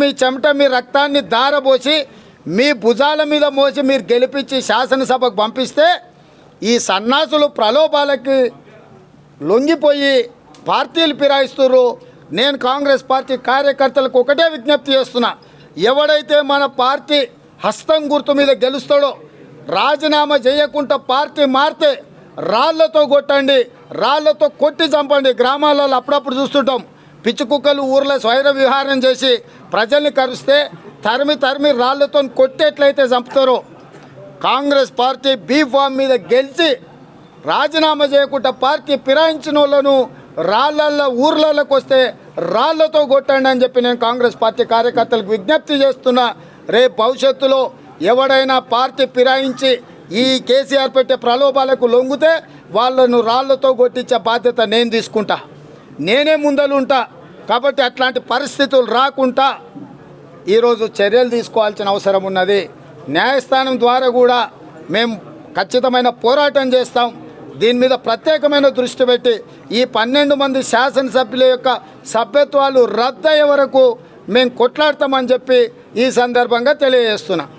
మీ చెమట మీ రక్తాన్ని దారబోసి మీ భుజాల మీద మోసి మీరు గెలిపించి శాసనసభకు పంపిస్తే ఈ సన్నాసులు ప్రలోభాలకి లొంగిపోయి పార్టీలు ఫిరాయిస్తున్నారు నేను కాంగ్రెస్ పార్టీ కార్యకర్తలకు ఒకటే విజ్ఞప్తి చేస్తున్నా. ఎవడైతే మన పార్టీ హస్తం గుర్తు మీద గెలుస్తాడో రాజీనామా చేయకుండా పార్టీ మారితే రాళ్ళతో కొట్టండి రాళ్ళతో కొట్టి చంపండి. గ్రామాలలో అప్పుడప్పుడు చూస్తుంటాం. పిచ్చి కుక్కలు ఊర్లో స్వైర విహారం చేసి ప్రజల్ని కరిస్తే తరిమి తరిమి రాళ్ళతో కొట్టేట్లయితే చంపుతారో కాంగ్రెస్ పార్టీ బీ ఫామ్ మీద గెలిచి రాజీనామా చేయకుండా పార్టీ ఫిరాయించిన వాళ్ళను రాళ్ళల్లో ఊర్లలోకి వస్తే రాళ్ళతో కొట్టండి అని చెప్పి నేను కాంగ్రెస్ పార్టీ కార్యకర్తలకు విజ్ఞప్తి చేస్తున్నా. రేపు భవిష్యత్తులో ఎవడైనా పార్టీ ఫిరాయించి ఈ కేసీఆర్ పెట్టే ప్రలోభాలకు లొంగితే వాళ్ళను రాళ్ళతో కొట్టించే బాధ్యత నేను తీసుకుంటా. నేనే ముందలుంటా. కాబట్టి అట్లాంటి పరిస్థితులు రాకుండా ఈరోజు చర్యలు తీసుకోవాల్సిన అవసరం ఉన్నది. న్యాయస్థానం ద్వారా కూడా మేము ఖచ్చితమైన పోరాటం చేస్తాం. దీని మీద ప్రత్యేకమైన దృష్టి పెట్టి ఈ పన్నెండు మంది శాసనసభ్యుల యొక్క సభ్యత్వాలు రద్దయ్యే వరకు మేము కొట్లాడతామని చెప్పి ఈ సందర్భంగా తెలియజేస్తున్నాం.